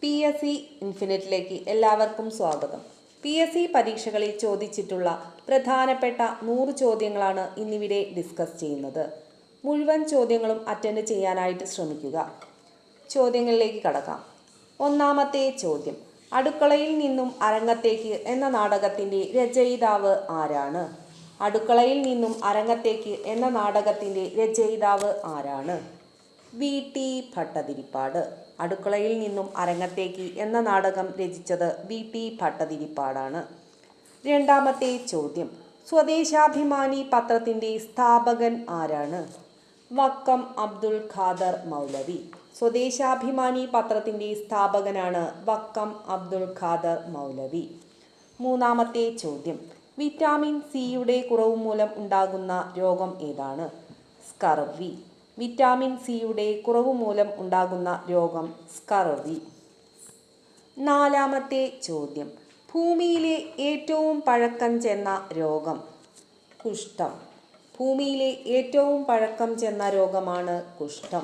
P S C ഇൻഫിനിറ്റിലേക്ക് എല്ലാവർക്കും സ്വാഗതം. P S C പരീക്ഷകളിൽ ചോദിച്ചിട്ടുള്ള പ്രധാനപ്പെട്ട നൂറ് ചോദ്യങ്ങളാണ് ഇന്നിവിടെ ഡിസ്കസ് ചെയ്യുന്നത്. മുഴുവൻ ചോദ്യങ്ങളും അറ്റൻഡ് ചെയ്യാനായിട്ട് ശ്രമിക്കുക. ചോദ്യങ്ങളിലേക്ക് കടക്കാം. ഒന്നാമത്തെ ചോദ്യം. അടുക്കളയിൽ നിന്നും അരങ്ങത്തേക്ക് എന്ന നാടകത്തിന്റെ രചയിതാവ് ആരാണ്? അടുക്കളയിൽ നിന്നും അരങ്ങത്തേക്ക് എന്ന നാടകത്തിന്റെ രചയിതാവ് ആരാണ്? വി. ടി. ഭട്ടതിരിപ്പാട്. അടുക്കളയിൽ നിന്നും അരങ്ങത്തേക്ക് എന്ന നാടകം രചിച്ചത് വി. ടി. ഭട്ടതിരിപ്പാടാണ്. രണ്ടാമത്തെ ചോദ്യം. സ്വദേശാഭിമാനി പത്രത്തിന്റെ സ്ഥാപകൻ ആരാണ്? വക്കം അബ്ദുൾ ഖാദർ മൗലവി. സ്വദേശാഭിമാനി പത്രത്തിന്റെ സ്ഥാപകനാണ് വക്കം അബ്ദുൾ ഖാദർ മൗലവി. മൂന്നാമത്തെ ചോദ്യം. വിറ്റാമിൻ സിയുടെ കുറവ് മൂലം ഉണ്ടാകുന്ന രോഗം ഏതാണ്? സ്കർവി. വിറ്റാമിൻ സിയുടെ കുറവ് മൂലം ഉണ്ടാകുന്ന രോഗം സ്കർവി. നാലാമത്തെ ചോദ്യം. ഭൂമിയിലെ ഏറ്റവും പഴക്കം ചെന്ന രോഗം. കുഷ്ഠം. ഭൂമിയിലെ ഏറ്റവും പഴക്കം ചെന്ന രോഗമാണ് കുഷ്ഠം.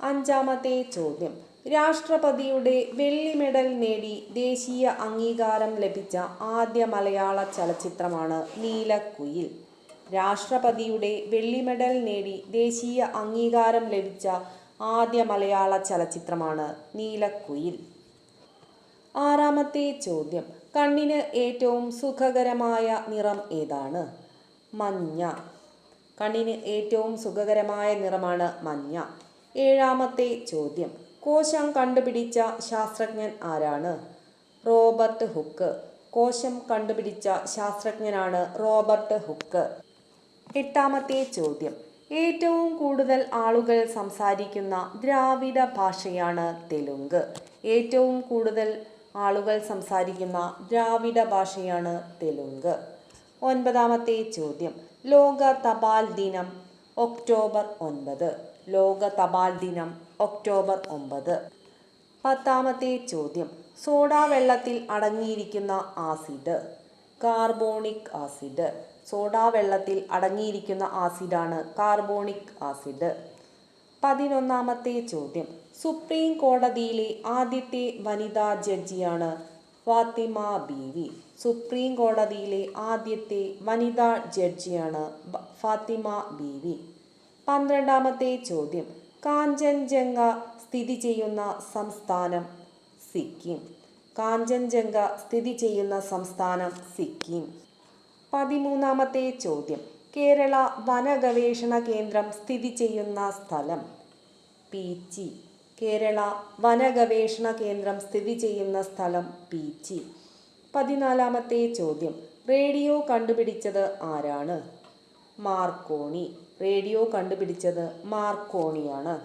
അഞ്ചാമത്തെ ചോദ്യം. രാഷ്ട്രപതിയുടെ വെള്ളി മെഡൽ നേടി ദേശീയ അംഗീകാരം ലഭിച്ച ആദ്യ മലയാള ചലച്ചിത്രമാണ് നീലക്കുയിൽ. രാഷ്ട്രപതിയുടെ വെള്ളി മെഡൽ നേടി ദേശീയ അംഗീകാരം ലഭിച്ച ആദ്യ മലയാള ചലച്ചിത്രമാണ് നീലക്കുയിൽ. ആറാമത്തെ ചോദ്യം കണ്ണിന് ഏറ്റവും സുഖകരമായ നിറം ഏതാണ്? മഞ്ഞ. കണ്ണിന് ഏറ്റവും സുഖകരമായ നിറമാണ് മഞ്ഞ. ഏഴാമത്തെ ചോദ്യം കോശം കണ്ടുപിടിച്ച ശാസ്ത്രജ്ഞൻ ആരാണ്? Robert Hooke. കോശം കണ്ടുപിടിച്ച ശാസ്ത്രജ്ഞനാണ് റോബർട്ട് ഹുക്ക്. എട്ടാമത്തെ ചോദ്യം. ഏറ്റവും കൂടുതൽ ആളുകൾ സംസാരിക്കുന്ന ദ്രാവിഡ ഭാഷയാണ് തെലുങ്ക്. ഏറ്റവും കൂടുതൽ ആളുകൾ സംസാരിക്കുന്ന ദ്രാവിഡ ഭാഷയാണ് തെലുങ്ക്. ഒൻപതാമത്തെ ചോദ്യം. ലോക തപാൽ ദിനം ഒക്ടോബർ ഒൻപത്. ലോക തപാൽ ദിനം ഒക്ടോബർ ഒമ്പത് പത്താമത്തെ ചോദ്യം. സോഡാ വെള്ളത്തിൽ അടങ്ങിയിരിക്കുന്ന ആസിഡ് കാർബോണിക് ആസിഡ് സോഡാ വെള്ളത്തിൽ അടങ്ങിയിരിക്കുന്ന ആസിഡാണ് കാർബോണിക് ആസിഡ്. പതിനൊന്നാമത്തെ ചോദ്യം. സുപ്രീം കോടതിയിലെ ആദ്യത്തെ വനിതാ ജഡ്ജിയാണ് ഫാത്തിമ ബീവി. സുപ്രീം കോടതിയിലെ ആദ്യത്തെ വനിതാ ജഡ്ജിയാണ് ഫാത്തിമ ബീവി. പന്ത്രണ്ടാമത്തെ ചോദ്യം. കാഞ്ചൻജംഗ സ്ഥിതി ചെയ്യുന്ന സംസ്ഥാനം സിക്കിം. കാഞ്ചൻജംഗ സ്ഥിതി ചെയ്യുന്ന സംസ്ഥാനം സിക്കിം. പതിമൂന്നാമത്തെ ചോദ്യം. കേരള വനഗവേഷണ കേന്ദ്രം സ്ഥിതി ചെയ്യുന്ന സ്ഥലം? പീച്ചി. കേരള വനഗവേഷണ കേന്ദ്രം സ്ഥിതി ചെയ്യുന്ന സ്ഥലം പീച്ചി. പതിനാലാമത്തെ ചോദ്യം. റേഡിയോ കണ്ടുപിടിച്ചത് ആരാണ്? മാർക്കോണി. റേഡിയോ കണ്ടുപിടിച്ചത് മാർക്കോണിയാണ്.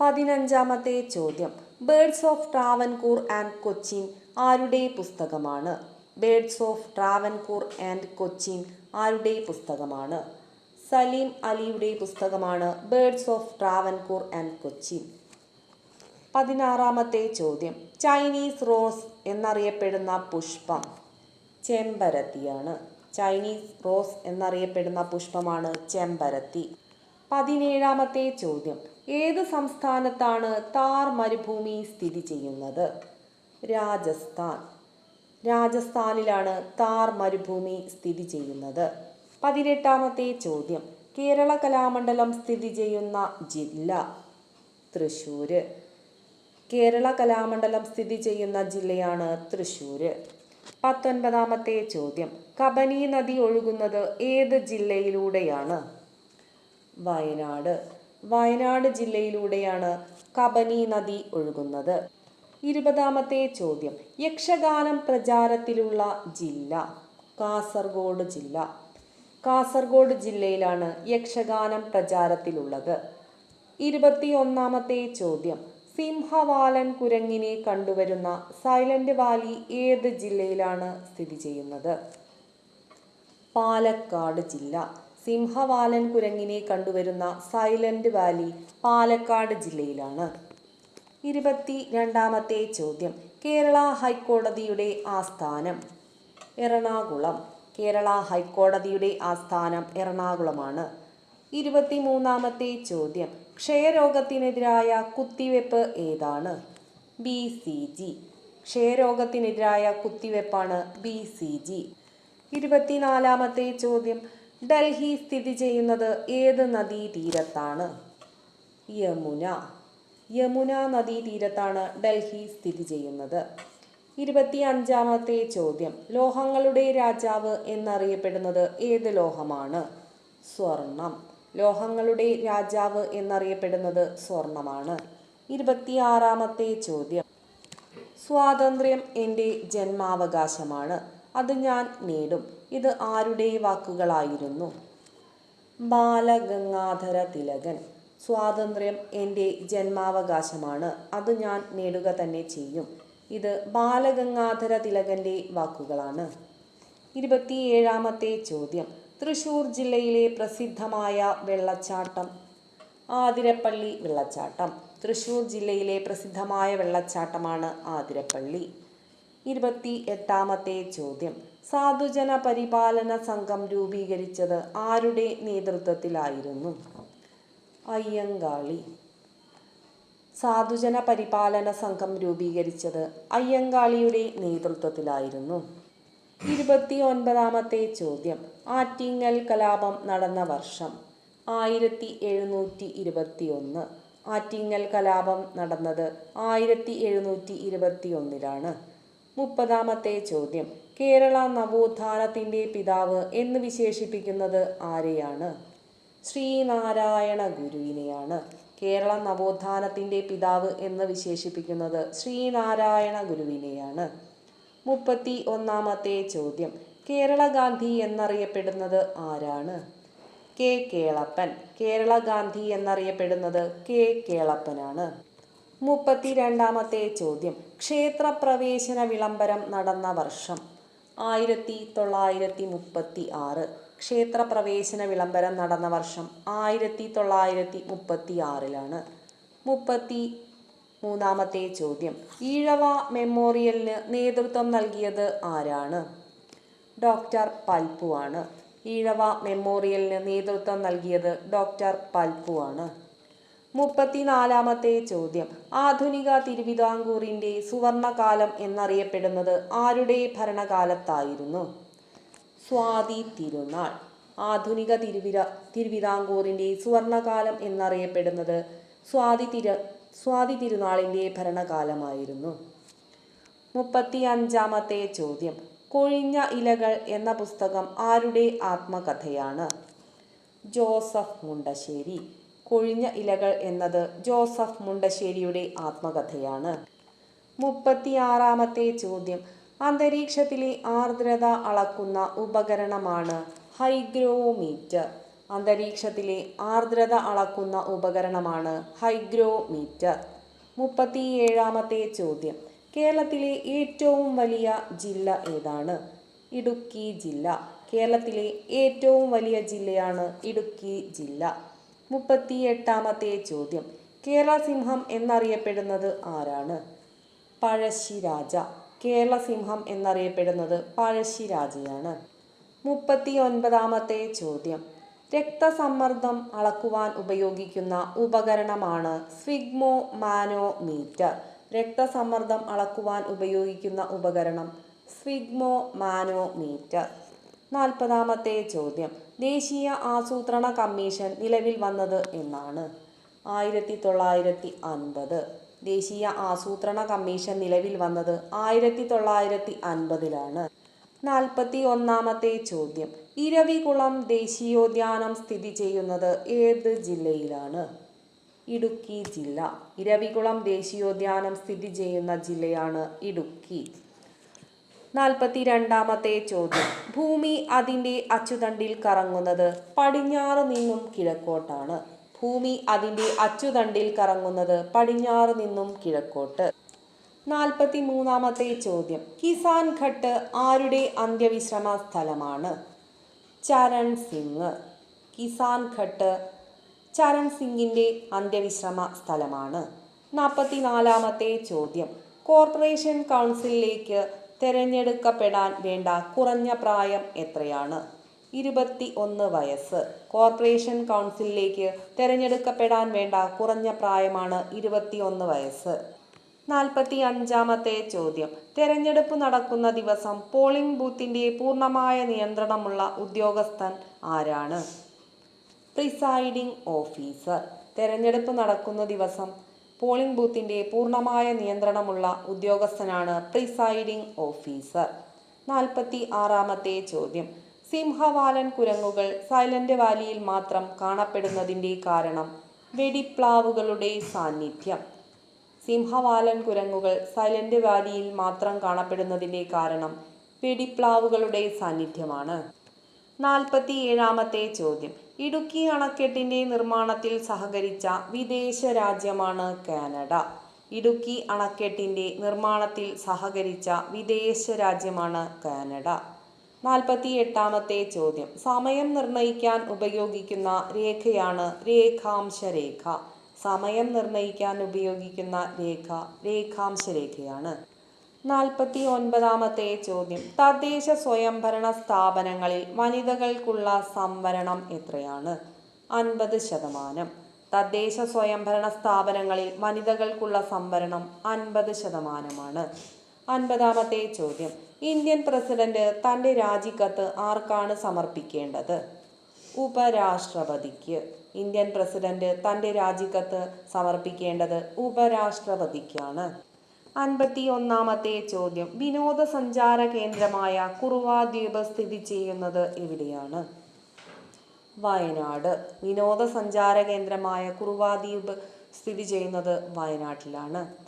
പതിനഞ്ചാമത്തെ ചോദ്യം. Birds of Travancore and Cochin ആരുടെ പുസ്തകമാണ്? Birds of Travancore and Cochin ആരുടെ പുസ്തകമാണ്? സലീം അലിയുടെ പുസ്തകമാണ് birds of Travancore and Cochin പതിനാറാമത്തെ ചോദ്യം. ചൈനീസ് റോസ് എന്നറിയപ്പെടുന്ന പുഷ്പം ചെമ്പരത്തിയാണ്. ചൈനീസ് റോസ് എന്നറിയപ്പെടുന്ന പുഷ്പമാണ് ചെമ്പരത്തി. പതിനേഴാമത്തെ ചോദ്യം. ഏത് സംസ്ഥാനത്താണ് താർ മരുഭൂമി സ്ഥിതി ചെയ്യുന്നത്? രാജസ്ഥാൻ. രാജസ്ഥാനിലാണ് താർ മരുഭൂമി സ്ഥിതി ചെയ്യുന്നത്. പതിനെട്ടാമത്തെ ചോദ്യം. കേരള കലാമണ്ഡലം സ്ഥിതി ചെയ്യുന്ന ജില്ല തൃശ്ശൂര് കേരള കലാമണ്ഡലം സ്ഥിതി ചെയ്യുന്ന ജില്ലയാണ് തൃശ്ശൂര് പത്തൊൻപതാമത്തെ ചോദ്യം. കബനി നദി ഒഴുകുന്നത് ഏത് ജില്ലയിലൂടെയാണ്? വയനാട്. വയനാട് ജില്ലയിലൂടെയാണ് കബനി നദി ഒഴുകുന്നത്. ഇരുപതാമത്തെ ചോദ്യം. യക്ഷഗാനം പ്രചാരത്തിലുള്ള ജില്ല. കാസർഗോഡ് ജില്ല. കാസർഗോഡ് ജില്ലയിലാണ് യക്ഷഗാനം പ്രചാരത്തിലുള്ളത്. ഇരുപത്തി ഒന്നാമത്തെ ചോദ്യം. സിംഹവാലൻ കുരങ്ങിനെ കണ്ടുവരുന്ന സൈലന്റ് വാലി ഏത് ജില്ലയിലാണ് സ്ഥിതി ചെയ്യുന്നത്? പാലക്കാട് ജില്ല. സിംഹവാലൻ കുരങ്ങിനെ കണ്ടുവരുന്ന സൈലന്റ് വാലി പാലക്കാട് ജില്ലയിലാണ്. ഇരുപത്തി രണ്ടാമത്തെ ചോദ്യം. കേരള ഹൈക്കോടതിയുടെ ആസ്ഥാനം. എറണാകുളം. കേരള ഹൈക്കോടതിയുടെ ആസ്ഥാനം എറണാകുളമാണ്. ഇരുപത്തി മൂന്നാമത്തെ ചോദ്യം. ക്ഷയരോഗത്തിനെതിരായ കുത്തിവെപ്പ് ഏതാണ്? B C G. ക്ഷയരോഗത്തിനെതിരായ കുത്തിവെപ്പാണ് ബി സി ജി. ഇരുപത്തിനാലാമത്തെ ചോദ്യം. ഡൽഹി സ്ഥിതി ചെയ്യുന്നത് ഏത് നദീതീരത്താണ്? യമുന. യമുന നദീതീരത്താണ് ഡൽഹി സ്ഥിതി ചെയ്യുന്നത്. ഇരുപത്തി അഞ്ചാമത്തെ ചോദ്യം. ലോഹങ്ങളുടെ രാജാവ് എന്നറിയപ്പെടുന്നത് ഏത് ലോഹമാണ്? സ്വർണം. ലോഹങ്ങളുടെ രാജാവ് എന്നറിയപ്പെടുന്നത് സ്വർണമാണ്. ഇരുപത്തിയാറാമത്തെ ചോദ്യം. സ്വാതന്ത്ര്യം എന്റെ ജന്മാവകാശമാണ്. അത് ഞാൻ നേടും. ഇത് ആരുടെ വാക്കുകളായിരുന്നു? ബാലഗംഗാധര തിലകൻ. സ്വാതന്ത്ര്യം എന്റെ ജന്മാവകാശമാണ്. അത് ഞാൻ നേടുക തന്നെ ചെയ്യും. ഇത് ബാലഗംഗാധര തിലകന്റെ വാക്കുകളാണ്. ഇരുപത്തിയേഴാമത്തെ ചോദ്യം. തൃശൂർ ജില്ലയിലെ പ്രസിദ്ധമായ വെള്ളച്ചാട്ടം. ആതിരപ്പള്ളി വെള്ളച്ചാട്ടം. തൃശൂർ ജില്ലയിലെ പ്രസിദ്ധമായ വെള്ളച്ചാട്ടമാണ് ആതിരപ്പള്ളി. ഇരുപത്തി എട്ടാമത്തെ ചോദ്യം. സാധുജന പരിപാലന സംഘം രൂപീകരിച്ചത് ആരുടെ നേതൃത്വത്തിലായിരുന്നു? അയ്യങ്കാളി. സാധുജന പരിപാലന സംഘം രൂപീകരിച്ചത് അയ്യങ്കാളിയുടെ നേതൃത്വത്തിലായിരുന്നു. ഇരുപത്തി ഒൻപതാമത്തെ ചോദ്യം. ആറ്റിങ്ങൽ കലാപം നടന്ന വർഷം ആയിരത്തി എഴുന്നൂറ്റി ഇരുപത്തി ഒന്ന് ആറ്റിങ്ങൽ കലാപം നടന്നത് ആയിരത്തി എഴുന്നൂറ്റി ഇരുപത്തി ഒന്നിലാണ് മുപ്പതാമത്തെ ചോദ്യം. കേരള നവോത്ഥാനത്തിന്റെ പിതാവ് എന്ന് വിശേഷിപ്പിക്കുന്നത് ആരെയാണ്? ശ്രീനാരായണ ഗുരുവിനെയാണ് കേരള നവോത്ഥാനത്തിന്റെ പിതാവ് എന്ന് വിശേഷിപ്പിക്കുന്നത് ശ്രീനാരായണ ഗുരുവിനെയാണ് മുപ്പത്തി ഒന്നാമത്തെ ചോദ്യം കേരള ഗാന്ധി എന്നറിയപ്പെടുന്നത് ആരാണ്? കെ. കേളപ്പൻ. കേരള ഗാന്ധി എന്നറിയപ്പെടുന്നത് കെ. കേളപ്പനാണ്. മുപ്പത്തി രണ്ടാമത്തെ ചോദ്യം ക്ഷേത്രപ്രവേശന വിളംബരം നടന്ന വർഷം ആയിരത്തി തൊള്ളായിരത്തി മുപ്പത്തി ആറ് ക്ഷേത്രപ്രവേശന വിളംബരം നടന്ന വർഷം ആയിരത്തി തൊള്ളായിരത്തി മുപ്പത്തി ആറിലാണ് മുപ്പത്തി മൂന്നാമത്തെ ചോദ്യം. ഈഴവ മെമ്മോറിയലിന് നേതൃത്വം നൽകിയത് ആരാണ്? ഡോക്ടർ പൽപ്പു ആണ്. ഈഴവ മെമ്മോറിയലിന് നേതൃത്വം നൽകിയത് ഡോക്ടർ പൽപ്പു ആണ്. മുപ്പത്തിനാലാമത്തെ ചോദ്യം. ആധുനിക തിരുവിതാംകൂറിന്റെ സുവർണകാലം എന്നറിയപ്പെടുന്നത് ആരുടെ ഭരണകാലത്തായിരുന്നു? സ്വാതി തിരുനാൾ. ആധുനിക തിരുവിര തിരുവിതാംകൂറിന്റെ സുവർണകാലം എന്നറിയപ്പെടുന്നത് സ്വാതി തിര സ്വാതി തിരുനാളിന്റെ ഭരണകാലമായിരുന്നു. മുപ്പത്തി അഞ്ചാമത്തെ ചോദ്യം. കൊഴിഞ്ഞ ഇലകൾ എന്ന പുസ്തകം ആരുടെ ആത്മകഥയാണ്? ജോസഫ് മുണ്ടശ്ശേരി. കൊഴിഞ്ഞ ഇലകൾ എന്നത് ജോസഫ് മുണ്ടശ്ശേരിയുടെ ആത്മകഥയാണ്. മുപ്പത്തിയാറാമത്തെ ചോദ്യം. അന്തരീക്ഷത്തിലെ ആർദ്രത അളക്കുന്ന ഉപകരണമാണ് ഹൈഗ്രോമീറ്റർ. അന്തരീക്ഷത്തിലെ ആർദ്രത അളക്കുന്ന ഉപകരണമാണ് ഹൈഗ്രോമീറ്റർ. മുപ്പത്തിയേഴാമത്തെ ചോദ്യം. കേരളത്തിലെ ഏറ്റവും വലിയ ജില്ല ഏതാണ്? ഇടുക്കി ജില്ല. കേരളത്തിലെ ഏറ്റവും വലിയ ജില്ലയാണ് ഇടുക്കി ജില്ല. മുപ്പത്തി എട്ടാമത്തെ ചോദ്യം. കേരള സിംഹം എന്നറിയപ്പെടുന്നത് ആരാണ്? പഴശ്ശിരാജ. കേരള സിംഹം എന്നറിയപ്പെടുന്നത് പഴശ്ശിരാജയാണ് മുപ്പത്തി ഒൻപതാമത്തെ ചോദ്യം. രക്തസമ്മർദ്ദം അളക്കുവാൻ ഉപയോഗിക്കുന്ന ഉപകരണമാണ് സ്വിഗ്മോ മാനോമീറ്റർ. രക്തസമ്മർദ്ദം അളക്കുവാൻ ഉപയോഗിക്കുന്ന ഉപകരണം സ്വിഗ്മോ മാനോമീറ്റർ. നാൽപ്പതാമത്തെ ചോദ്യം. ദേശീയ ആസൂത്രണ കമ്മീഷൻ നിലവിൽ വന്നത് എന്നാണ്. ആയിരത്തി തൊള്ളായിരത്തി അൻപത് ദേശീയ ആസൂത്രണ കമ്മീഷൻ നിലവിൽ വന്നത് ആയിരത്തി തൊള്ളായിരത്തി അൻപതിലാണ് നാൽപ്പത്തി ഒന്നാമത്തെ ചോദ്യം. ഇരവികുളം ദേശീയോദ്യാനം സ്ഥിതി ചെയ്യുന്നത് ഏത് ജില്ലയിലാണ്? ഇടുക്കി ജില്ല. ഇരവികുളം ദേശീയോദ്യാനം സ്ഥിതി ചെയ്യുന്ന ജില്ലയാണ് ഇടുക്കി. നാൽപ്പത്തി രണ്ടാമത്തെ ചോദ്യം. ഭൂമി അതിന്റെ അച്ചുതണ്ടിൽ കറങ്ങുന്നത് പടിഞ്ഞാറ് നിന്നും കിഴക്കോട്ടാണ്. ഭൂമി അതിന്റെ അച്ചുതണ്ടിൽ കറങ്ങുന്നത് പടിഞ്ഞാറ് നിന്നും കിഴക്കോട്ട്. നാൽപ്പത്തി മൂന്നാമത്തെ ചോദ്യം. കിസാൻ ഘട്ട് ആരുടെ അന്ത്യവിശ്രമ സ്ഥലമാണ് ചരൺ സിംഗ്. കിസാൻ ഘട്ട് ചരൺ സിംഗിന്റെ അന്ത്യവിശ്രമ സ്ഥലമാണ് നാൽപ്പത്തി നാലാമത്തെ ചോദ്യം. കോർപ്പറേഷൻ കൗൺസിലിലേക്ക് തിരഞ്ഞെടുക്കപ്പെടാൻ വേണ്ട കുറഞ്ഞ പ്രായം എത്രയാണ്? ഇരുപത്തി ഒന്ന് വയസ്സ്. കോർപ്പറേഷൻ കൗൺസിലിലേക്ക് തിരഞ്ഞെടുക്കപ്പെടാൻ വേണ്ട കുറഞ്ഞ പ്രായമാണ് ഇരുപത്തി ഒന്ന് വയസ്സ്. നാൽപ്പത്തി അഞ്ചാമത്തെ ചോദ്യം. തെരഞ്ഞെടുപ്പ് നടക്കുന്ന ദിവസം പോളിംഗ് ബൂത്തിന്റെ പൂർണമായ നിയന്ത്രണമുള്ള ഉദ്യോഗസ്ഥൻ ആരാണ്? Presiding officer. തെരഞ്ഞെടുപ്പ് നടക്കുന്ന ദിവസം പോളിംഗ് ബൂത്തിന്റെ പൂർണമായ നിയന്ത്രണമുള്ള ഉദ്യോഗസ്ഥനാണ് പ്രിസൈഡിംഗ് ഓഫീസർ. നാൽപ്പത്തി ആറാമത്തെ ചോദ്യം. സിംഹവാലൻ കുരങ്ങുകൾ സൈലന്റ് വാലിയിൽ മാത്രം കാണപ്പെടുന്നതിന്റെ കാരണം വെടിപ്ലാവുകളുടെ സാന്നിധ്യം. സിംഹവാലൻ കുരങ്ങുകൾ സൈലന്റ് വാലിയിൽ മാത്രം കാണപ്പെടുന്നതിന്റെ കാരണം വെടിപ്ലാവുകളുടെ സാന്നിധ്യമാണ്. നാൽപ്പത്തി ഏഴാമത്തെ ചോദ്യം. ഇടുക്കി അണക്കെട്ടിന്റെ നിർമ്മാണത്തിൽ സഹകരിച്ച വിദേശ രാജ്യമാണ് കാനഡ. ഇടുക്കി അണക്കെട്ടിന്റെ നിർമ്മാണത്തിൽ സഹകരിച്ച വിദേശ രാജ്യമാണ് കാനഡ. നാൽപ്പത്തി എട്ടാമത്തെ ചോദ്യം. സമയം നിർണയിക്കാൻ ഉപയോഗിക്കുന്ന രേഖയാണ് രേഖാംശ രേഖ സമയം നിർണയിക്കാൻ ഉപയോഗിക്കുന്ന രേഖ രേഖാംശ രേഖയാണ് നാൽപ്പത്തി ഒൻപതാമത്തെ ചോദ്യം. തദ്ദേശ സ്വയംഭരണ സ്ഥാപനങ്ങളിൽ വനിതകൾക്കുള്ള സംവരണം എത്രയാണ്? അൻപത് ശതമാനം. തദ്ദേശ സ്വയംഭരണ സ്ഥാപനങ്ങളിൽ വനിതകൾക്കുള്ള സംവരണം അൻപത് ശതമാനമാണ്. അൻപതാമത്തെ ചോദ്യം. ഇന്ത്യൻ പ്രസിഡന്റ് തന്റെ രാജിക്കത്ത് ആർക്കാണ് സമർപ്പിക്കേണ്ടത്? ഉപരാഷ്ട്രപതിക്ക്. ഇന്ത്യൻ പ്രസിഡന്റ് തന്റെ രാജിക്കത്ത് സമർപ്പിക്കേണ്ടത് ഉപരാഷ്ട്രപതിക്കാണ്. അൻപത്തി ഒന്നാമത്തെ ചോദ്യം. വിനോദസഞ്ചാര കേന്ദ്രമായ കുറുവ ദ്വീപ് സ്ഥിതി ചെയ്യുന്നത് എവിടെയാണ്? വയനാട്. വിനോദസഞ്ചാര കേന്ദ്രമായ കുറുവ ദ്വീപ് സ്ഥിതി ചെയ്യുന്നത് വയനാട്ടിലാണ്.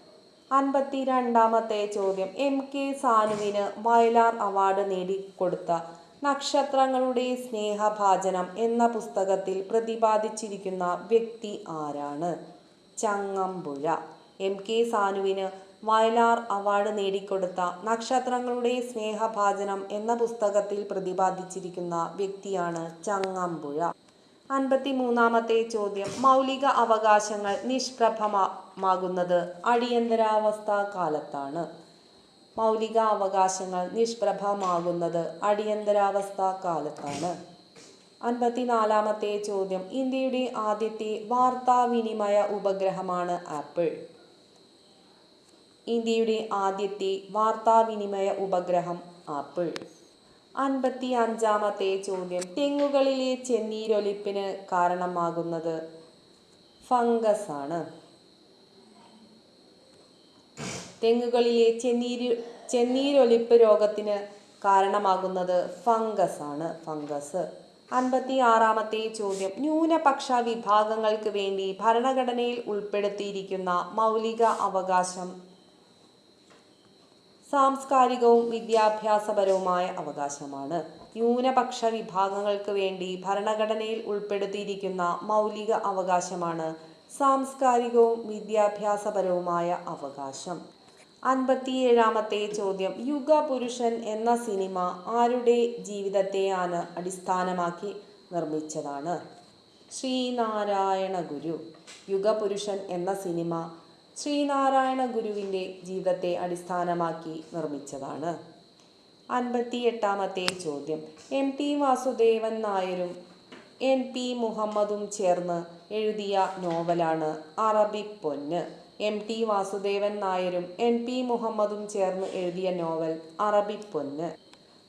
അൻപത്തി രണ്ടാമത്തെ ചോദ്യം. എം കെ സാനുവിന് വയലാർ അവാർഡ് നേടിക്കൊടുത്ത നക്ഷത്രങ്ങളുടെ സ്നേഹഭാചനം എന്ന പുസ്തകത്തിൽ പ്രതിപാദിച്ചിരിക്കുന്ന വ്യക്തി ആരാണ്? ചങ്ങമ്പുഴ. എം കെ സാനുവിന് വയലാർ അവാർഡ് നേടിക്കൊടുത്ത നക്ഷത്രങ്ങളുടെ സ്നേഹഭാചനം എന്ന പുസ്തകത്തിൽ പ്രതിപാദിച്ചിരിക്കുന്ന വ്യക്തിയാണ് ചങ്ങമ്പുഴ. അൻപത്തി മൂന്നാമത്തെ ചോദ്യം. മൗലിക അവകാശങ്ങൾ നിഷ്പ്രഭമാകുന്നത് അടിയന്തരാവസ്ഥ കാലത്താണ്. മൗലിക അവകാശങ്ങൾ നിഷ്പ്രഭമാകുന്നത് അടിയന്തരാവസ്ഥ കാലത്താണ്. അൻപത്തിനാലാമത്തെ ചോദ്യം. ഇന്ത്യയുടെ ആദ്യത്തെ വാർത്താവിനിമയ ഉപഗ്രഹമാണ് ആപ്പിൾ. ഇന്ത്യയുടെ ആദ്യത്തെ വാർത്താവിനിമയ ഉപഗ്രഹം ആപ്പിൾ. അൻപത്തി അഞ്ചാമത്തെ ചോദ്യം. തെങ്ങുകളിലെ ചെന്നീരൊലിപ്പിന് കാരണമാകുന്നത് ഫംഗസ് ആണ് തെങ്ങുകളിലെ ചെന്നീര് ചെന്നീരൊലിപ്പ് രോഗത്തിന് കാരണമാകുന്നത് ഫംഗസ് ആണ് ഫംഗസ്. അൻപത്തി ആറാമത്തെ ചോദ്യം. ന്യൂനപക്ഷ വിഭാഗങ്ങൾക്ക് വേണ്ടി ഭരണഘടനയിൽ ഉൾപ്പെടുത്തിയിരിക്കുന്ന മൗലിക അവകാശം സാംസ്കാരികവും വിദ്യാഭ്യാസപരവുമായ അവകാശമാണ്. ന്യൂനപക്ഷ വിഭാഗങ്ങൾക്ക് വേണ്ടി ഭരണഘടനയിൽ ഉൾപ്പെടുത്തിയിരിക്കുന്ന മൗലിക അവകാശമാണ് സാംസ്കാരികവും വിദ്യാഭ്യാസപരവുമായ അവകാശം. അൻപത്തിയേഴാമത്തെ ചോദ്യം. യുഗ പുരുഷൻ എന്ന സിനിമ ആരുടെ ജീവിതത്തെയാണ് അടിസ്ഥാനമാക്കി നിർമ്മിച്ചതാണ്? ശ്രീനാരായണ ഗുരു യുഗപുരുഷൻ എന്ന സിനിമ ശ്രീനാരായണ ഗുരുവിന്റെ ജീവിതത്തെ അടിസ്ഥാനമാക്കി നിർമ്മിച്ചതാണ്. അൻപത്തി എട്ടാമത്തെ ചോദ്യം. എം ടി വാസുദേവൻ നായരും എൻ പി മുഹമ്മദും ചേർന്ന് എഴുതിയ നോവലാണ് അറബി പൊന്ന്. എം ടി വാസുദേവൻ നായരും എൻ പി മുഹമ്മദും ചേർന്ന് എഴുതിയ നോവൽ അറബി പൊന്ന്.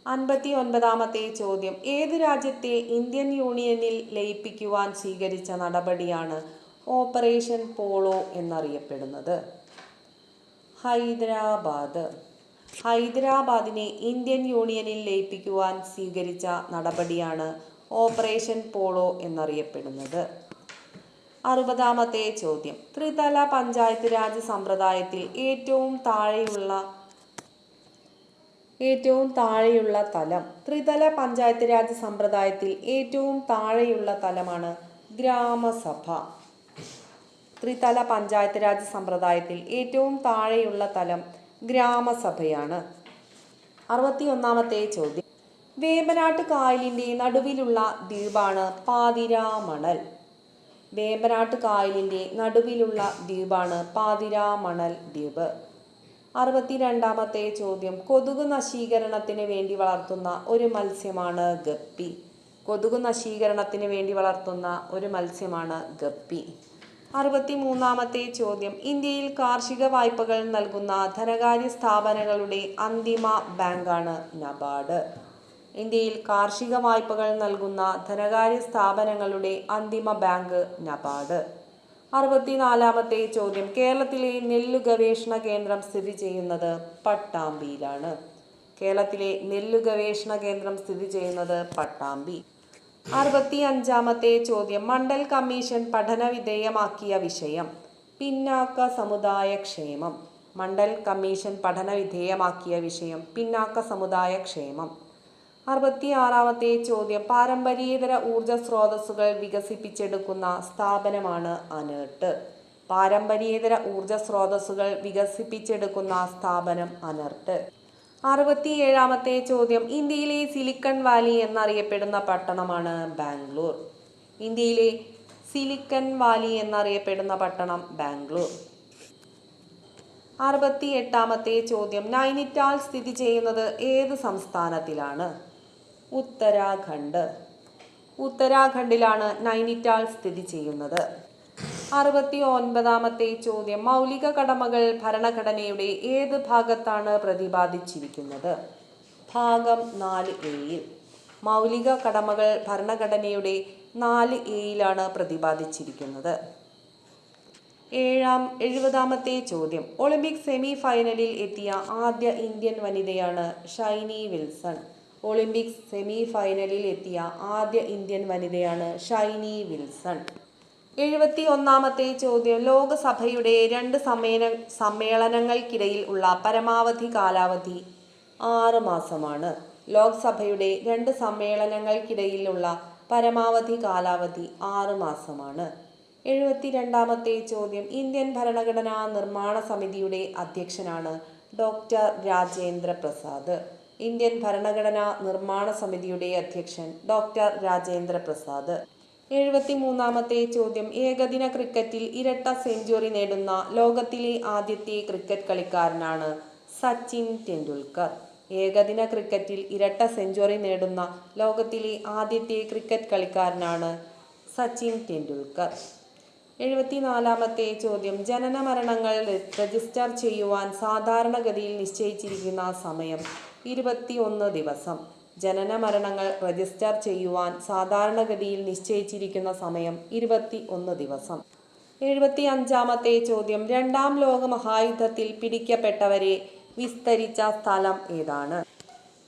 അൻപത്തി ഒൻപതാമത്തെ ചോദ്യം. ഏത് രാജ്യത്തെ ഇന്ത്യൻ യൂണിയനിൽ ലയിപ്പിക്കുവാൻ സ്വീകരിച്ച നടപടിയാണ് ഓപ്പറേഷൻ പോളോ എന്നറിയപ്പെടുന്നത്. ഹൈദരാബാദ്. ഹൈദരാബാദിനെ ഇന്ത്യൻ യൂണിയനിൽ ലയിപ്പിക്കുവാൻ സ്വീകരിച്ച നടപടിയാണ് ഓപ്പറേഷൻ പോളോ എന്നറിയപ്പെടുന്നത്. അറുപതാമത്തെ ചോദ്യം. ത്രിതല പഞ്ചായത്ത് രാജ് സമ്പ്രദായത്തിൽ ഏറ്റവും താഴെയുള്ള ഏറ്റവും താഴെയുള്ള തലം ത്രിതല പഞ്ചായത്ത് രാജ് സമ്പ്രദായത്തിൽ ഏറ്റവും താഴെയുള്ള തലമാണ് ഗ്രാമസഭ. ത്രിതല പഞ്ചായത്ത് രാജ് സമ്പ്രദായത്തിൽ ഏറ്റവും താഴെയുള്ള തലം ഗ്രാമസഭയാണ്. അറുപത്തി ഒന്നാമത്തെ ചോദ്യം. വേമ്പനാട്ട് കായലിന്റെ നടുവിലുള്ള ദ്വീപാണ് പാതിരാമണൽ. വേമ്പനാട്ട് കായലിന്റെ നടുവിലുള്ള ദ്വീപാണ് പാതിരാമണൽ ദ്വീപ്. അറുപത്തിരണ്ടാമത്തെ ചോദ്യം. കൊതുക് നശീകരണത്തിന് വേണ്ടി വളർത്തുന്ന ഒരു മത്സ്യമാണ് ഗപ്പി. കൊതുക് നശീകരണത്തിന് വേണ്ടി വളർത്തുന്ന ഒരു മത്സ്യമാണ് ഗപ്പി. അറുപത്തിമൂന്നാമത്തെ ചോദ്യം. ഇന്ത്യയിൽ കാർഷിക വായ്പകൾ നൽകുന്ന ധനകാര്യ സ്ഥാപനങ്ങളുടെ അന്തിമ ബാങ്കാണ് നബാർഡ്. ഇന്ത്യയിൽ കാർഷിക വായ്പകൾ നൽകുന്ന ധനകാര്യ സ്ഥാപനങ്ങളുടെ അന്തിമ ബാങ്ക് നബാർഡ്. അറുപത്തിനാലാമത്തെ ചോദ്യം. കേരളത്തിലെ നെല്ല് ഗവേഷണ കേന്ദ്രം സ്ഥിതി ചെയ്യുന്നത് പട്ടാമ്പിയിലാണ്. കേരളത്തിലെ നെല്ല് ഗവേഷണ കേന്ദ്രം സ്ഥിതി ചെയ്യുന്നത് പട്ടാമ്പി. അറുപത്തി അഞ്ചാമത്തെ ചോദ്യം. മണ്ഡൽ കമ്മീഷൻ പഠന വിധേയമാക്കിയ വിഷയം. പിന്നാക്ക സമുദായ ക്ഷേമം. മണ്ഡൽ കമ്മീഷൻ പഠന വിധേയമാക്കിയ വിഷയം. പിന്നാക്ക സമുദായ ക്ഷേമം. അറുപത്തി ആറാമത്തെ ചോദ്യം. പാരമ്പര്യേതര ഊർജ സ്രോതസ്സുകൾ വികസിപ്പിച്ചെടുക്കുന്ന സ്ഥാപനമാണ് അനേർട്ട്. പാരമ്പര്യേതര ഊർജ സ്രോതസ്സുകൾ വികസിപ്പിച്ചെടുക്കുന്ന സ്ഥാപനം അനർട്ട്. അറുപത്തിയേഴാമത്തെ ചോദ്യം. ഇന്ത്യയിലെ സിലിക്കൺ വാലി എന്നറിയപ്പെടുന്ന പട്ടണമാണ് ബാംഗ്ലൂർ. ഇന്ത്യയിലെ സിലിക്കൺ വാലി എന്നറിയപ്പെടുന്ന പട്ടണം ബാംഗ്ലൂർ. അറുപത്തി എട്ടാമത്തെ ചോദ്യം. നൈനിറ്റാൽ സ്ഥിതി ചെയ്യുന്നത് ഏത് സംസ്ഥാനത്തിലാണ്? ഉത്തരാഖണ്ഡ്. ഉത്തരാഖണ്ഡിലാണ് നൈനിറ്റാൽ സ്ഥിതി ചെയ്യുന്നത്. അറുപത്തി ഒൻപതാമത്തെ ചോദ്യം. മൗലിക കടമകൾ ഭരണഘടനയുടെ ഏത് ഭാഗത്താണ് പ്രതിപാദിച്ചിരിക്കുന്നത്? ഭാഗം നാല് എയിൽ മൗലിക കടമകൾ ഭരണഘടനയുടെ നാല് എയിലാണ് പ്രതിപാദിച്ചിരിക്കുന്നത്. ഏഴാം എഴുപതാമത്തെ ചോദ്യം. ഒളിമ്പിക് സെമി ഫൈനലിൽ എത്തിയ ആദ്യ ഇന്ത്യൻ വനിതയാണ് ഷൈനി വിൽസൺ. ഒളിമ്പിക്സ് സെമി ഫൈനലിൽ എത്തിയ ആദ്യ ഇന്ത്യൻ വനിതയാണ് ഷൈനി വിൽസൺ. എഴുപത്തി ഒന്നാമത്തെ ചോദ്യം. ലോകസഭയുടെ രണ്ട് സമ്മേന സമ്മേളനങ്ങൾക്കിടയിൽ ഉള്ള പരമാവധി കാലാവധി ആറ് മാസമാണ്. ലോക്സഭയുടെ രണ്ട് സമ്മേളനങ്ങൾക്കിടയിലുള്ള പരമാവധി കാലാവധി ആറ് മാസമാണ്. എഴുപത്തി രണ്ടാമത്തെ ചോദ്യം. ഇന്ത്യൻ ഭരണഘടനാ നിർമ്മാണ സമിതിയുടെ അധ്യക്ഷനാണ് ഡോക്ടർ രാജേന്ദ്ര പ്രസാദ്. ഇന്ത്യൻ ഭരണഘടനാ നിർമ്മാണ സമിതിയുടെ അധ്യക്ഷൻ ഡോക്ടർ രാജേന്ദ്ര പ്രസാദ്. എഴുപത്തി മൂന്നാമത്തെ ചോദ്യം. ഏകദിന ക്രിക്കറ്റിൽ ഇരട്ട സെഞ്ചുറി നേടുന്ന ലോകത്തിലെ ആദ്യത്തെ ക്രിക്കറ്റ് കളിക്കാരനാണ് സച്ചിൻ ടെണ്ടുൽക്കർ. ഏകദിന ക്രിക്കറ്റിൽ ഇരട്ട സെഞ്ചുറി നേടുന്ന ലോകത്തിലെ ആദ്യത്തെ ക്രിക്കറ്റ് കളിക്കാരനാണ് സച്ചിൻ ടെണ്ടുൽക്കർ. എഴുപത്തിനാലാമത്തെ ചോദ്യം. ജനന മരണങ്ങൾ രജിസ്റ്റർ ചെയ്യുവാൻ സാധാരണഗതിയിൽ നിശ്ചയിച്ചിരിക്കുന്ന സമയം ഇരുപത്തി ഒന്ന് ദിവസം. ജനന മരണങ്ങൾ രജിസ്റ്റർ ചെയ്യുവാൻ സാധാരണഗതിയിൽ നിശ്ചയിച്ചിരിക്കുന്ന സമയം ഇരുപത്തി ഒന്ന് ദിവസം. എഴുപത്തി അഞ്ചാമത്തെ ചോദ്യം രണ്ടാം ലോക മഹായുദ്ധത്തിൽ പിടിക്കപ്പെട്ടവരെ വിസ്തരിച്ച സ്ഥലം ഏതാണ്?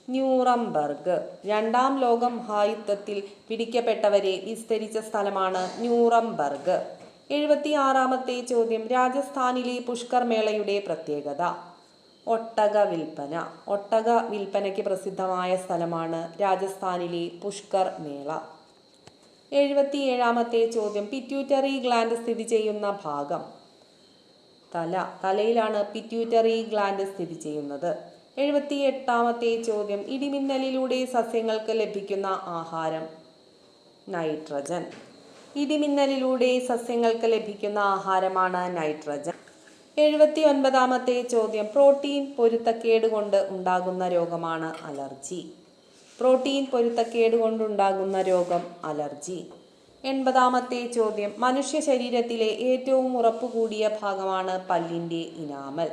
ന്യൂറംബർഗ്. രണ്ടാം ലോക മഹായുദ്ധത്തിൽ പിടിക്കപ്പെട്ടവരെ വിസ്തരിച്ച സ്ഥലമാണ് ന്യൂറംബർഗ്. എഴുപത്തി ആറാമത്തെ ചോദ്യം രാജസ്ഥാനിലെ പുഷ്കർ മേളയുടെ പ്രത്യേകത. ഒട്ടക വിൽപ്പന. ഒട്ടക വിൽപ്പനയ്ക്ക് പ്രസിദ്ധമായ സ്ഥലമാണ് രാജസ്ഥാനിലെ പുഷ്കർ മേള. എഴുപത്തി ഏഴാമത്തെ ചോദ്യം. പിറ്റ്യൂട്ടറി ഗ്ലാൻഡ് സ്ഥിതി ചെയ്യുന്ന ഭാഗം. തല. തലയിലാണ് പിറ്റ്യൂട്ടറി ഗ്ലാൻഡ് സ്ഥിതി ചെയ്യുന്നത്. എഴുപത്തി എട്ടാമത്തെ ചോദ്യം. ഇടിമിന്നലിലൂടെ സസ്യങ്ങൾക്ക് ലഭിക്കുന്ന ആഹാരം. നൈട്രജൻ ഇടിമിന്നലിലൂടെ സസ്യങ്ങൾക്ക് ലഭിക്കുന്ന ആഹാരമാണ് നൈട്രജൻ എഴുപത്തി ഒൻപതാമത്തെ ചോദ്യം. പ്രോട്ടീൻ പൊരുത്തക്കേട് കൊണ്ട് ഉണ്ടാകുന്ന രോഗമാണ് അലർജി. പ്രോട്ടീൻ പൊരുത്തക്കേട് കൊണ്ടുണ്ടാകുന്ന രോഗം അലർജി. എൺപതാമത്തെ ചോദ്യം. മനുഷ്യ ശരീരത്തിലെ ഏറ്റവും ഉറപ്പുകൂടിയ ഭാഗമാണ് പല്ലിന്റെ ഇനാമൽ.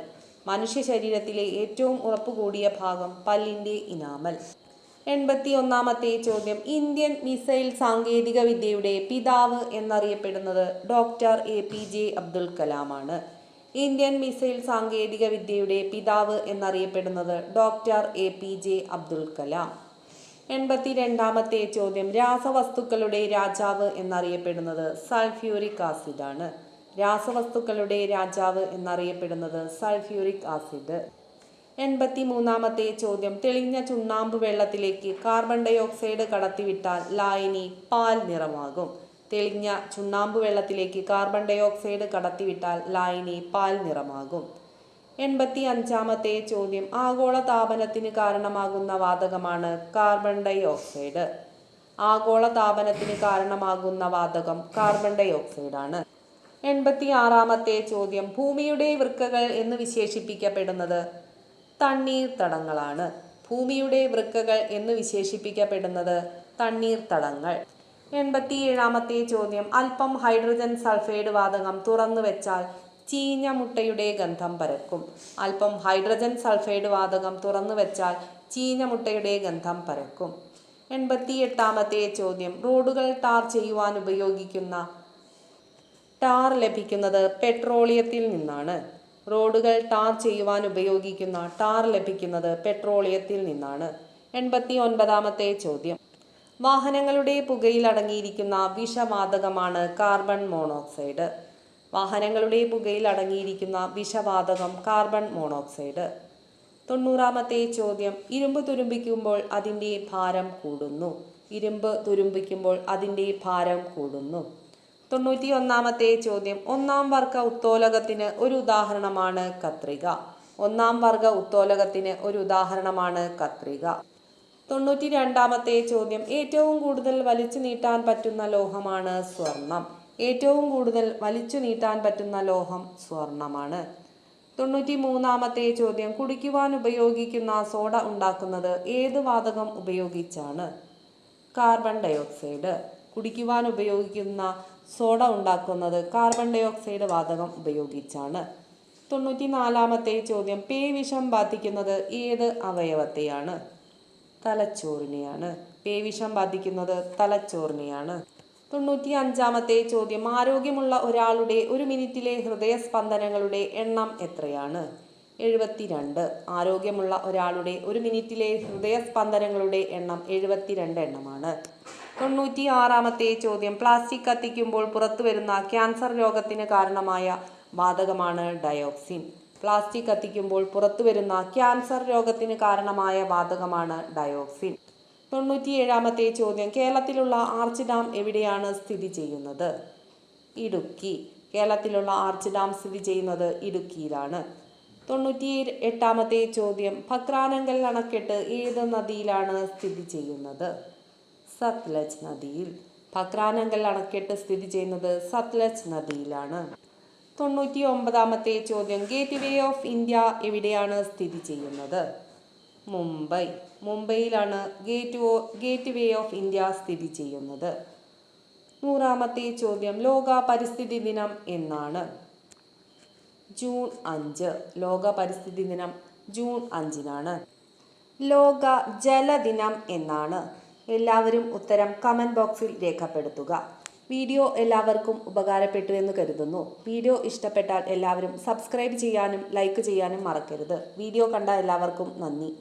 മനുഷ്യ ശരീരത്തിലെ ഏറ്റവും ഉറപ്പുകൂടിയ ഭാഗം പല്ലിന്റെ ഇനാമൽ. എൺപത്തി ഒന്നാമത്തെ ചോദ്യം. ഇന്ത്യൻ മിസൈൽ സാങ്കേതിക വിദ്യയുടെ പിതാവ് എന്നറിയപ്പെടുന്നത് doctor A P J Abdul കലാമാണ്. Indian missile സാങ്കേതിക വിദ്യയുടെ പിതാവ് എന്നറിയപ്പെടുന്നത് doctor A P J Abdul Kalam. എൺപത്തി രണ്ടാമത്തെ ചോദ്യം രാസവസ്തുക്കളുടെ രാജാവ് എന്നറിയപ്പെടുന്നത് സൾഫ്യൂരിക് ആണ് രാസവസ്തുക്കളുടെ രാജാവ് എന്നറിയപ്പെടുന്നത് സൾഫ്യൂരിക് ആസിഡ്. എൺപത്തി മൂന്നാമത്തെ ചോദ്യം തെളിഞ്ഞ ചുണ്ണാമ്പ് വെള്ളത്തിലേക്ക് കാർബൺ ഡൈ ഓക്സൈഡ് കടത്തിവിട്ടാൽ ലായനി പാൽ നിറമാകും. തെളിഞ്ഞ ചുണ്ണാമ്പ് വെള്ളത്തിലേക്ക് കാർബൺ ഡൈ ഓക്സൈഡ് കടത്തിവിട്ടാൽ ലായനി പാൽ നിറമാകും. എൺപത്തി അഞ്ചാമത്തെ ചോദ്യം ആഗോള താപനത്തിന് കാരണമാകുന്ന വാതകമാണ് കാർബൺ ഡൈ ഓക്സൈഡ് ആഗോള താപനത്തിന് കാരണമാകുന്ന വാതകം കാർബൺ ഡൈ ഓക്സൈഡാണ് എൺപത്തി ആറാമത്തെ ചോദ്യം ഭൂമിയുടെ വൃക്കകൾ എന്ന് വിശേഷിപ്പിക്കപ്പെടുന്നത് തണ്ണീർത്തടങ്ങളാണ് ഭൂമിയുടെ വൃക്കകൾ എന്ന് വിശേഷിപ്പിക്കപ്പെടുന്നത് തണ്ണീർത്തടങ്ങൾ എൺപത്തി ഏഴാമത്തെ ചോദ്യം. അല്പം ഹൈഡ്രജൻ സൾഫൈഡ് വാതകം തുറന്നു വെച്ചാൽ ചീഞ്ഞ മുട്ടയുടെ ഗന്ധം പരക്കും. അല്പം ഹൈഡ്രജൻ സൾഫൈഡ് വാതകം തുറന്നു വെച്ചാൽ ചീഞ്ഞ മുട്ടയുടെ ഗന്ധം പരക്കും. എൺപത്തി എട്ടാമത്തെ ചോദ്യം. റോഡുകൾ ടാർ ചെയ്യുവാൻ ഉപയോഗിക്കുന്ന ടാർ ലഭിക്കുന്നത് പെട്രോളിയത്തിൽ നിന്നാണ്. റോഡുകൾ ടാർ ചെയ്യുവാൻ ഉപയോഗിക്കുന്ന ടാർ ലഭിക്കുന്നത് പെട്രോളിയത്തിൽ നിന്നാണ്. എൺപത്തി ഒൻപതാമത്തെ ചോദ്യം. വാഹനങ്ങളുടെ പുകയിൽ അടങ്ങിയിരിക്കുന്ന വിഷവാതകമാണ് കാർബൺ മോണോക്സൈഡ്. വാഹനങ്ങളുടെ പുകയിൽ അടങ്ങിയിരിക്കുന്ന വിഷവാതകം കാർബൺ മോണോക്സൈഡ്. തൊണ്ണൂറാമത്തെ ചോദ്യം ഇരുമ്പ് തുരുമ്പിക്കുമ്പോൾ അതിന്റെ ഭാരം കൂടുന്നു. ഇരുമ്പ് തുരുമ്പിക്കുമ്പോൾ അതിന്റെ ഭാരം കൂടുന്നു. തൊണ്ണൂറ്റി ഒന്നാമത്തെ ചോദ്യം ഒന്നാം വർഗ ഉത്തോലകത്തിന് ഒരു ഉദാഹരണമാണ് കത്രിക. ഒന്നാം വർഗ ഉത്തോലകത്തിന് ഒരു ഉദാഹരണമാണ് കത്രിക. തൊണ്ണൂറ്റി രണ്ടാമത്തെ ചോദ്യം. ഏറ്റവും കൂടുതൽ വലിച്ചു നീട്ടാൻ പറ്റുന്ന ലോഹമാണ് സ്വർണം. ഏറ്റവും കൂടുതൽ വലിച്ചു നീട്ടാൻ പറ്റുന്ന ലോഹം സ്വർണമാണ്. തൊണ്ണൂറ്റി മൂന്നാമത്തെ ചോദ്യം. കുടിക്കുവാൻ ഉപയോഗിക്കുന്ന സോഡ ഉണ്ടാക്കുന്നത് ഏത് വാതകം ഉപയോഗിച്ചാണ്? Carbon dioxide. കുടിക്കുവാൻ ഉപയോഗിക്കുന്ന സോഡ ഉണ്ടാക്കുന്നത് കാർബൺ ഡയോക്സൈഡ് വാതകം ഉപയോഗിച്ചാണ്. തൊണ്ണൂറ്റി നാലാമത്തെ ചോദ്യം. പേവിഷം ബാധിക്കുന്നത് ഏത് അവയവത്തെയാണ്? തലച്ചോറിനെയാണ്. പേവിഷം ബാധിക്കുന്നത് തലച്ചോറിനെയാണ്. തൊണ്ണൂറ്റി അഞ്ചാമത്തെ ചോദ്യം. ആരോഗ്യമുള്ള ഒരാളുടെ ഒരു മിനിറ്റിലെ ഹൃദയ സ്പന്ദനങ്ങളുടെ എണ്ണം എത്രയാണ്? എഴുപത്തിരണ്ട്. ആരോഗ്യമുള്ള ഒരാളുടെ ഒരു മിനിറ്റിലെ ഹൃദയ സ്പന്ദനങ്ങളുടെ എണ്ണം എഴുപത്തിരണ്ട് എണ്ണമാണ്. തൊണ്ണൂറ്റി ആറാമത്തെ ചോദ്യം. പ്ലാസ്റ്റിക് കത്തിക്കുമ്പോൾ പുറത്തു വരുന്ന ക്യാൻസർ രോഗത്തിന് കാരണമായ വാതകമാണ് ഡയോക്സിൻ. പ്ലാസ്റ്റിക് കത്തിക്കുമ്പോൾ പുറത്തു വരുന്ന ക്യാൻസർ രോഗത്തിന് കാരണമായ വാതകമാണ് ഡയോക്സിൻ. തൊണ്ണൂറ്റിയേഴാമത്തെ ചോദ്യം കേരളത്തിലുള്ള ആർച്ച് ഡാം എവിടെയാണ് സ്ഥിതി ചെയ്യുന്നത്? ഇടുക്കി. കേരളത്തിലുള്ള ആർച്ച് ഡാം സ്ഥിതി ചെയ്യുന്നത് ഇടുക്കിയിലാണ്. തൊണ്ണൂറ്റി എട്ടാമത്തെ ചോദ്യം ഭക്രാനങ്കൽ അണക്കെട്ട് ഏത് നദിയിലാണ് സ്ഥിതി ചെയ്യുന്നത്? സത്ലജ് നദിയിൽ. ഭക്രാനങ്കൽ അണക്കെട്ട് സ്ഥിതി ചെയ്യുന്നത് സത്ലജ് നദിയിലാണ്. തൊണ്ണൂറ്റി ഒമ്പതാമത്തെ ചോദ്യം. ഗേറ്റ് വേ ഓഫ് ഇന്ത്യ എവിടെയാണ് സ്ഥിതി ചെയ്യുന്നത്? മുംബൈ. മുംബൈയിലാണ് gate gateway of India സ്ഥിതി ചെയ്യുന്നത്. നൂറാമത്തെ ചോദ്യം. ലോക പരിസ്ഥിതി ദിനം എന്നാണ്. ജൂൺ അഞ്ച്. ലോക പരിസ്ഥിതി ദിനം ജൂൺ അഞ്ചിനാണ്. ലോക ജലദിനം എന്നാണ്. എല്ലാവരും ഉത്തരം കമന്റ് ബോക്സിൽ രേഖപ്പെടുത്തുക. വീഡിയോ എല്ലാവർക്കും ഉപകാരപ്പെട്ടു എന്ന് കരുതുന്നു. വീഡിയോ ഇഷ്ടപ്പെട്ടാൽ എല്ലാവരും സബ്സ്ക്രൈബ് ചെയ്യാനും ലൈക്ക് ചെയ്യാനും മറക്കരുത്. വീഡിയോ കണ്ട എല്ലാവർക്കും നന്ദി.